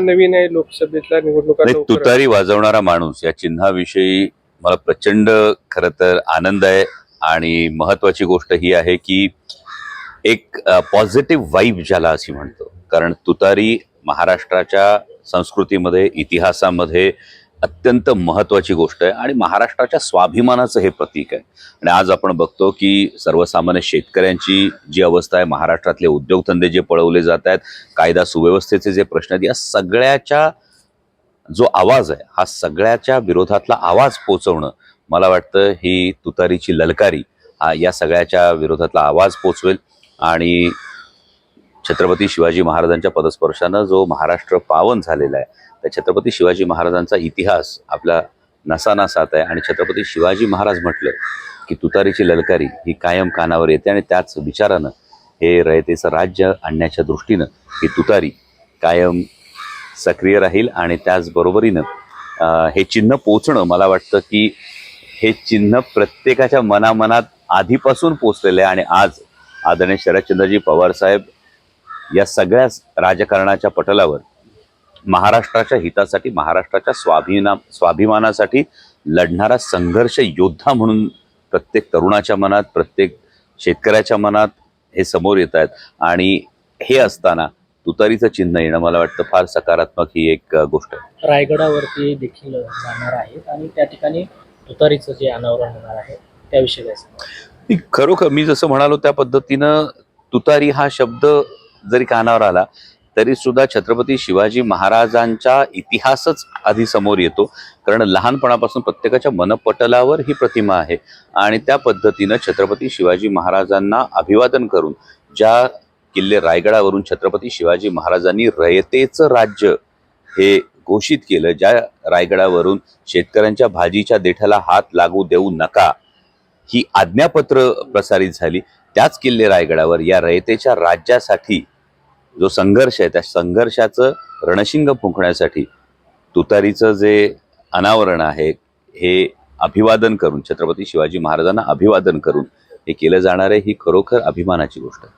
नवीन आहे लोकसभेतल्या निवडणुका नाही लवकर तुतारी वाजवणारा माणूस या चिन्हाविषयी मला प्रचंड खर तर आनंद आहे आणि महत्वाची गोष्ट ही आहे की एक पॉझिटिव्ह वाईब ज्याला अशी म्हणतो. कारण तुतारी महाराष्ट्राच्या संस्कृतीमध्ये इतिहासामध्ये अत्यंत महत्त्वाची गोष्ट आहे आणि महाराष्ट्राच्या स्वाभिमानाचं हे प्रतीक आहे. आणि आज आपण बघतो की सर्वसामान्य शेतकऱ्यांची जी अवस्था आहे महाराष्ट्रातले उद्योगधंदे जे पळवले जात आहेत कायदा सुव्यवस्थेचे जे प्रश्न आहेत या सगळ्याच्या जो आवाज आहे हा सगळ्याच्या विरोधातला आवाज पोचवणं मला वाटतं ही तुतारीची ललकारी या सगळ्याच्या विरोधातला आवाज पोचवेल. आणि छत्रपती शिवाजी महाराजांच्या पदस्पर्शानं जो महाराष्ट्र पावन झालेला आहे त्या छत्रपती शिवाजी महाराजांचा इतिहास आपला नसानासात आहे. आणि छत्रपती शिवाजी महाराज म्हटलं की तुतारीची ललकारी ही कायम कानावर येते आणि त्याच विचारानं हे रयतेचं राज्य आणण्याच्या दृष्टीनं ही तुतारी कायम सक्रिय राहील आणि त्याचबरोबरीनं हे चिन्ह पोचणं मला वाटतं की हे चिन्ह प्रत्येकाच्या मनामनात आधीपासून पोचलेलं आहे. आणि आज आदरणीय शरदचंद्रजी पवार साहेब या सगळ्याच राजकारणाच्या पटलावर महाराष्ट्राच्या हितासाठी महाराष्ट्राच्या स्वाभिना स्वाभिमानासाठी लढणारा संघर्ष योद्धा म्हणून प्रत्येक तरुणाच्या मनात प्रत्येक शेतकऱ्याच्या मनात हे समोर येत आहेत. आणि हे असताना तुतारीचं चिन्ह येणं मला वाटतं फार सकारात्मक ही एक गोष्ट आहे. रायगडावरती देखील जाणार आहेत आणि त्या ठिकाणी तुतारीचं जे अनावरण होणार आहे त्याविषयी खरोखर मी जसं म्हणालो त्या पद्धतीनं तुतारी हा शब्द जरी कानावर आला तरी सुद्धा छत्रपती शिवाजी महाराजांचा इतिहासच आधी समोर येतो. कारण लहानपणापासून प्रत्येकाच्या मनपटलावर ही प्रतिमा आहे. आणि त्या पद्धतीनं छत्रपती शिवाजी महाराजांना अभिवादन करून ज्या किल्ले रायगडावरून छत्रपती शिवाजी महाराजांनी रयतेचं राज्य हे घोषित केलं ज्या रायगडावरून शेतकऱ्यांच्या भाजीच्या देठाला हात लागू देऊ नका ही आज्ञापत्र प्रसारित झाली. त्याच किल्ले रायगडावर या रयतेच्या राज्यासाठी जो संघर्ष आहे त्या संघर्षाचं रणशिंग फुंकण्यासाठी तुतारीचं जे अनावरण आहे हे अभिवादन करून छत्रपती शिवाजी महाराजांना अभिवादन करून हे केलं जाणार आहे ही खरोखर अभिमानाची गोष्ट आहे.